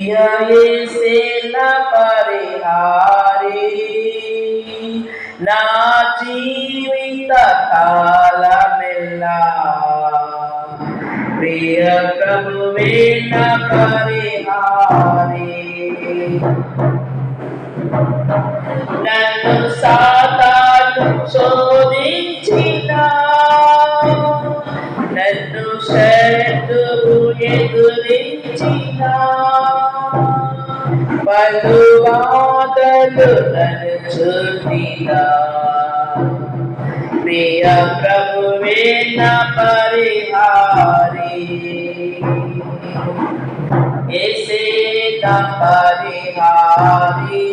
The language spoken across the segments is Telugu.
से न परिहारी ना जीवित काल मिला प्रिय प्रभु न परिहारी नन्नु साथ பருவாதல் பிரிய பிரபுவே ந பரிஹாரி ऐसे न परिहारी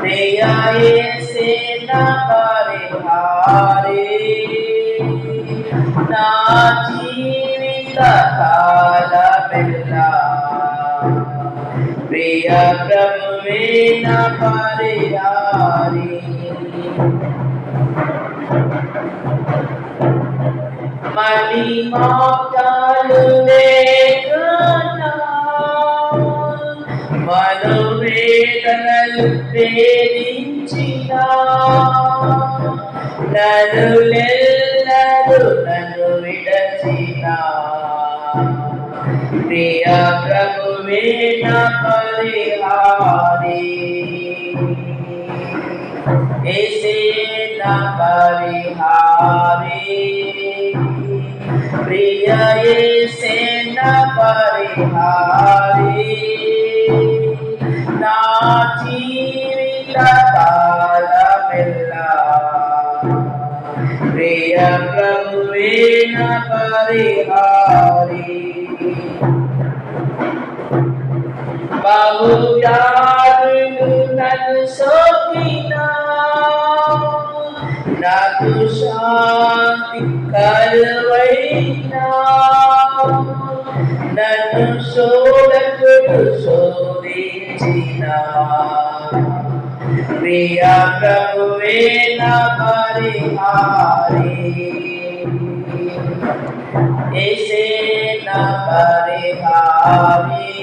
प्रिया ऐसे न परिहारी ना जीवित था ప్రియ ప్రభువే నా పరిహారి మణి మనోవేదనలు వేధించిన నరులెల్లరూ నన్ను విడచిన ప్రియ ప్రభువే నా పరిహారి ఎసే నా పరిహారి ప్రియ ఎసే నా పరిహారి నా జీవిత الله يعلمنا السكينة لا تشاطك الغينا ننشرك بشورتنا প্রিয়া প্রভুবে না পরিহারি এসে না পরিহারি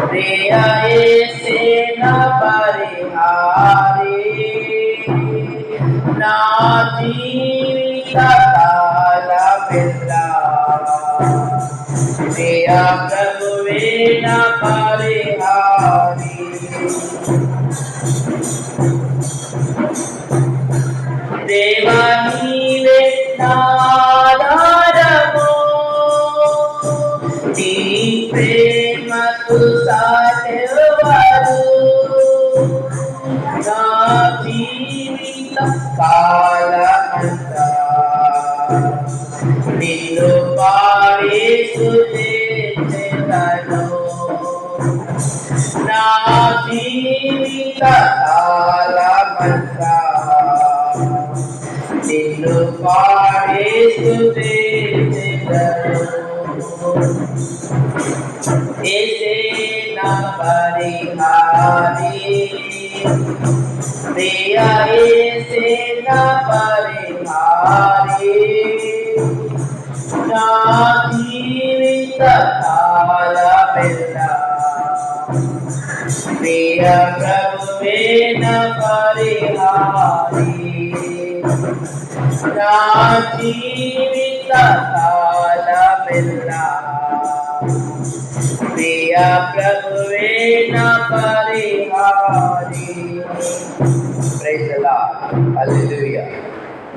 रे आए से न परे हारे ना जीविता ताला बिल्ला मेरा प्रभु वे न परे हारे देवानी वे नादारमो ती प्रेम ప్రేమకు సాటెవరు నా జీవిత కాలమంతా నిన్ను పాడేసు చేతను నా జీవిత కాలమంతా నిన్ను పాడేసు చేతను ఎసే నా పరిహారి ప్రియ ఎసే నా పరిహారి నా జీవిత కాలమెల్లా ప్రియ ప్రభువే నా పరిహారి నా జీవిత కాలమెల్లా. ప్రియ ప్రభువే నా పరిహారి. ప్రైజ్ అలా